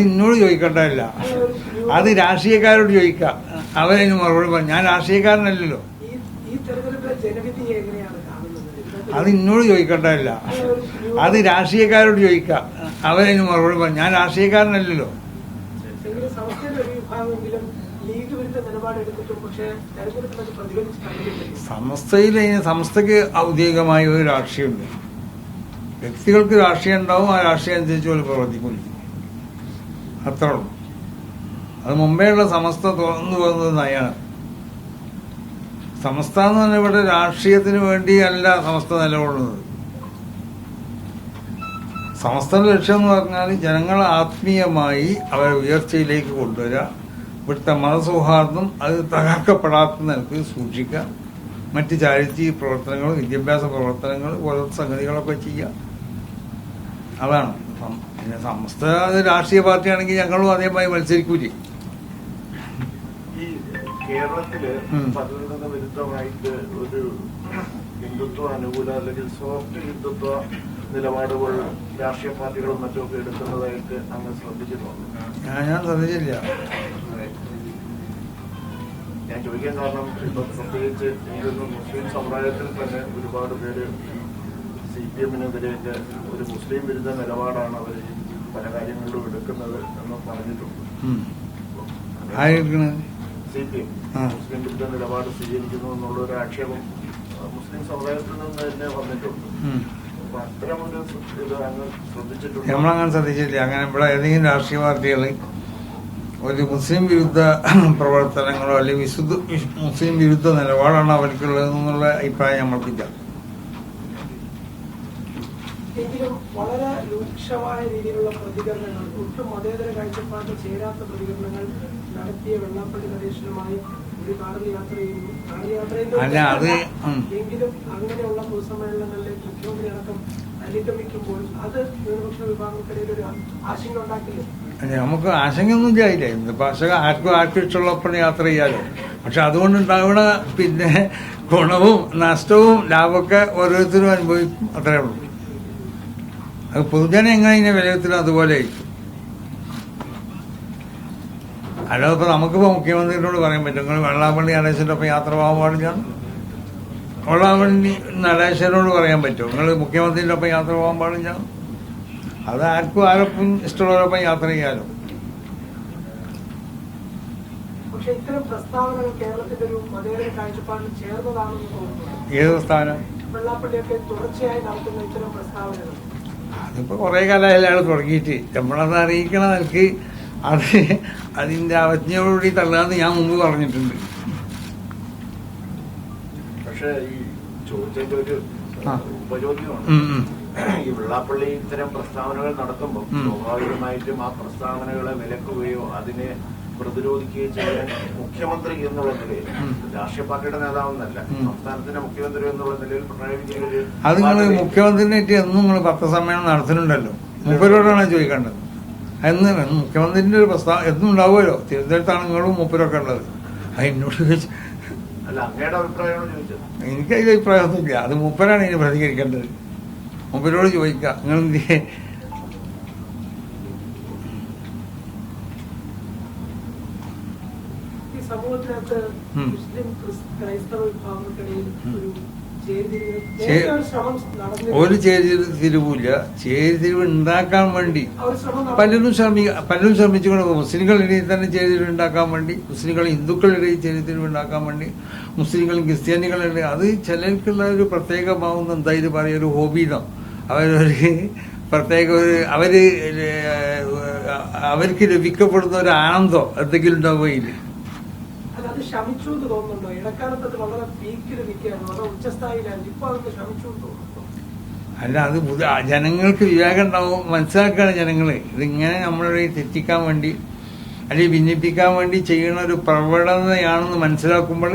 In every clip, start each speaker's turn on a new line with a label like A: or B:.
A: അത് ഇന്നോട് ചോദിക്കേണ്ടതല്ല. അത് രാഷ്ട്രീയക്കാരോട് ചോദിക്കാം. അവരതിന് മറുപടി പറഞ്ഞു. ഞാൻ രാഷ്ട്രീയക്കാരനല്ലല്ലോ. അത് ഇന്നോട് ചോദിക്കേണ്ടതല്ല. അത് രാഷ്ട്രീയക്കാരോട് ചോദിക്കാം. അവരതിന് മറുപടി പറഞ്ഞു. ഞാൻ രാഷ്ട്രീയക്കാരനല്ലല്ലോ. അതിന് സമസ്തയ്ക്ക് ഔദ്യോഗികമായ ഒരു രാഷ്ട്രീയമുണ്ട്. വ്യക്തികൾക്ക് രാഷ്ട്രീയം ഉണ്ടാവും ആ രാഷ്ട്രീയം അനുസരിച്ച് പോലെ പ്രവർത്തിക്കില്ല അത്രേ ഉള്ളൂ അത് മുമ്പേയുള്ള സമസ്ത തുറന്നു പോകുന്നത് നയാണ്. സമസ്ത എന്ന് പറഞ്ഞാൽ ഇവിടെ രാഷ്ട്രീയത്തിന് വേണ്ടിയല്ല സമസ്ത നിലകൊള്ളുന്നത്. സമസ്തയുടെ ലക്ഷ്യം എന്ന് പറഞ്ഞാൽ ജനങ്ങളെ ആത്മീയമായി അവരെ ഉയർച്ചയിലേക്ക് കൊണ്ടുവരിക ഇവിടുത്തെ മതസൗഹാർദ്ദം അത് തകർക്കപ്പെടാത്ത നിലയ്ക്ക് സൂക്ഷിക്കുക. മറ്റ് ചാരിറ്റി പ്രവർത്തനങ്ങൾ വിദ്യാഭ്യാസ പ്രവർത്തനങ്ങൾ പോലത്തെ സംഗതികളൊക്കെ ചെയ്യുക. അതാണ്. പിന്നെ സമസ്ത രാഷ്ട്രീയ പാർട്ടിയാണെങ്കിൽ ഞങ്ങളും അതേമായി മത്സരിക്കൂലേ.
B: ഈ കേരളത്തിൽ
A: ഉം.
B: പതിനൊന്ന് വിരുദ്ധമായിട്ട് ഒരു ഹിന്ദുത്വ അനുകൂല അല്ലെങ്കിൽ സോഫ്റ്റ് ഹിന്ദുത്വ നിലപാടുകൾ രാഷ്ട്രീയ പാർട്ടികളും മറ്റുമൊക്കെ എടുക്കുന്നതായിട്ട് അങ്ങ് ശ്രദ്ധിച്ചിട്ടുണ്ട്?
A: ഞാൻ ഞാൻ ശ്രദ്ധിച്ചില്ല
B: ഞാൻ ചോദിക്കാൻ കാരണം ഇപ്പൊ പ്രത്യേകിച്ച് മുസ്ലിം സമുദായത്തിൽ തന്നെ ഒരുപാട് പേര് സി പി എമ്മിനെതിരെയൊക്കെ ഒരു മുസ്ലിം വിരുദ്ധ നിലപാടാണ് അവർ പല കാര്യങ്ങളിലും എടുക്കുന്നത് എന്ന് പറഞ്ഞിട്ടുണ്ട്. സി പി എം മുസ്ലിം വിരുദ്ധ നിലപാട് സ്വീകരിക്കുന്നു എന്നുള്ള ഒരു ആക്ഷേപം മുസ്ലിം സമുദായത്തിൽ നിന്ന് തന്നെ വന്നിട്ടുണ്ട്.
A: നമ്മളങ്ങനെ ശ്രദ്ധിച്ചില്ല അങ്ങനെ ഇവിടെ ഏതെങ്കിലും രാഷ്ട്രീയ പാർട്ടികൾ ഒരു മുസ്ലിം വിരുദ്ധ പ്രവർത്തനങ്ങളോ അല്ലെങ്കിൽ വിശുദ്ധ വിശ്- മുസ്ലിം വിരുദ്ധ നിലപാടാണ് അവർക്കുള്ളത് എന്നുള്ള അഭിപ്രായം നമ്മൾക്കില്ല.
C: എങ്കിലും വളരെ രൂക്ഷമായ രീതിയിലുള്ള പ്രതികരണങ്ങൾ ഒട്ടും മതേതര കാഴ്ചപ്പാട് ചേരാത്ത പ്രതികരണങ്ങൾ നടത്തിയ വെള്ളാപ്പള്ളി നരേശനുമായി ഒരു കാറിൽ യാത്ര ചെയ്യുന്നു കാറിൽ യാത്ര ചെയ്യുന്നു
A: അല്ല, അത് ഉം.
C: എങ്കിലും അങ്ങനെയുള്ള പൊതുസമ്മേളനങ്ങളിലെ മുഖ്യമന്ത്രി അടക്കം അനുഗമിക്കുമ്പോൾ അത് ന്യൂനപക്ഷ വിഭാഗങ്ങൾക്കിടയിൽ ഒരു ആശങ്ക ഉണ്ടാക്കില്ലേ?
A: അല്ല, നമുക്ക് ആശങ്കയൊന്നും ചെയ്യില്ല ഇന്നിപ്പോൾ ആശങ്ക ആർക്കും ആർക്കും ഇഷ്ടമുള്ളപ്പോൾ യാത്ര ചെയ്യാലോ പക്ഷെ അതുകൊണ്ടുണ്ടാവുന്ന പിന്നെ ഗുണവും നഷ്ടവും ലാഭമൊക്കെ ഓരോരുത്തരും അനുഭവിക്കും. അത്രേ ഉള്ളൂ. അത് പൊതുജനം എങ്ങനെ ഇതിനെ വിലയിരുത്തലും അതുപോലെ ആയിരിക്കും. അല്ലാതെ ഇപ്പൊ നമുക്കിപ്പോ മുഖ്യമന്ത്രിയോട് പറയാൻ പറ്റും നിങ്ങൾ വെള്ളാപ്പള്ളി നടേശന്റെ ഒപ്പം യാത്ര പോകാൻ പാടില്ല. വെള്ളാപ്പള്ളി നടേശനോട് പറയാൻ പറ്റും നിങ്ങൾ മുഖ്യമന്ത്രിയുടെ ഒപ്പം യാത്ര പോകാൻ പാടില്ല. അത് ആർക്കും ആരൊപ്പം ഇഷ്ടമുള്ളവരൊപ്പം യാത്ര ചെയ്യാലോ. ഏത് പ്രസ്ഥാനം
C: വെള്ളാപ്പള്ളിയൊക്കെ തുടർച്ചയായി നടത്തുന്ന ഇത്തരം പ്രസ്താവനകൾ.
A: അതിപ്പോ കുറേ കാലമായാലും അയാൾ തുടങ്ങിയിട്ട് നമ്മളത് അറിയിക്കണ നിലയ്ക്ക് അത് അതിന്റെ അവജ്ഞയോടുകൂടി തള്ളാന്ന് ഞാൻ മുമ്പ് പറഞ്ഞിട്ടുണ്ട്
B: പക്ഷേ ഈ ഒരു ഉപചോദ്യമാണ്
A: ഉം.
B: ഈ വെള്ളാപ്പള്ളി ഇത്തരം പ്രസ്താവനകൾ നടത്തുമ്പോൾ. സ്വാഭാവികമായിട്ടും ആ പ്രസ്താവനകളെ വിലക്കുകയോ അതിനെ പ്രതിരോധിക്കുകയോ ചെയ്യാൻ മുഖ്യമന്ത്രി എന്നുള്ള നിലയിൽ. രാഷ്ട്രീയ പാർട്ടിയുടെ നേതാവെന്നല്ല സംസ്ഥാനത്തിന്റെ മുഖ്യമന്ത്രി എന്നുള്ള നിലയിൽ പിണറായി വിജയൻ ഒരു
A: അത് നിങ്ങൾ മുഖ്യമന്ത്രിനായിട്ട് എന്നും നിങ്ങൾ പത്രസമ്മേളനം നടത്തുന്നുണ്ടല്ലോ. മുപ്പരോടാണ് ചോദിക്കേണ്ടത്. എന്ന് മുഖ്യമന്ത്രിന്റെ ഒരു പ്രസ്താവന എന്നും ഉണ്ടാവുമല്ലോ. തിരുവനന്തപുരത്താണ് നിങ്ങളും മുപ്പരൊക്കെ ഉള്ളത്.
B: അതിനോട്
A: എനിക്ക് അതിൽ അഭിപ്രായമൊന്നുമില്ല. അത് മുപ്പരാണ് ഇനി പ്രതികരിക്കേണ്ടത്. മുപ്പരോട് ചോദിക്കുക. നിങ്ങൾ
C: സമൂഹത്തിനകത്ത് മുസ്ലിം ക്രിസ്- ക്രൈസ്തവ വിഭാഗങ്ങൾക്കിടയിൽ. ഒരു
A: ചേരിതിരി
C: തിരിവില്ല ഒരു
A: ചേരിതിരിവില്ല ചേരിതിരിവ് ഉണ്ടാക്കാൻ വേണ്ടി പലരും ശ്രമി പലരും ശ്രമിച്ചുകൊണ്ട് മുസ്ലിങ്ങളിടയിൽ തന്നെ ചേരിതിരിവ് ഉണ്ടാക്കാൻ വേണ്ടി മുസ്ലിങ്ങൾ ഹിന്ദുക്കളിടയിൽ ചേരിതിരിവ് ഉണ്ടാക്കാൻ വേണ്ടി മുസ്ലിങ്ങളും ക്രിസ്ത്യാനികളും അത് ചിലർക്കുള്ള ഒരു പ്രത്യേക ഭാവം എന്തായാലും പറയുക ഒരു ഹോബിന്നോ അവരൊരു പ്രത്യേക ഒരു അവർ അവർക്ക് ലഭിക്കപ്പെടുന്ന ഒരു ആനന്ദം എന്തെങ്കിലും ഉണ്ടാവുകയില്ല?
C: ശമിച്ചു എന്ന് തോന്നുന്നുണ്ടോ? ഇടക്കാലത്ത് അത് വളരെ പീക്കിൽ നിൽക്കുകയാണ്. വളരെ ഉച്ചസ്ഥായിലായിരുന്നു. ഇപ്പൊ അതൊക്കെ ശമിച്ചു
A: അല്ല അത് പുതിയ ജനങ്ങൾക്ക് വിവേകം ഉണ്ടാവും. മനസ്സിലാക്കുകയാണ് ജനങ്ങൾ ഇതിങ്ങനെ നമ്മളെ തെറ്റിക്കാൻ വേണ്ടി അല്ലെങ്കിൽ ഭിന്നിപ്പിക്കാൻ വേണ്ടി ചെയ്യുന്ന ഒരു പ്രവണതയാണെന്ന് മനസ്സിലാക്കുമ്പോൾ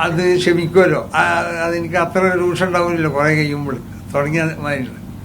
A: അത് ക്ഷമിക്കുമല്ലോ. അതെനിക്ക് അത്ര രൂക്ഷം ഉണ്ടാവില്ലല്ലോ കുറെ കഴിയുമ്പോൾ. തുടങ്ങിയ മാതിരി.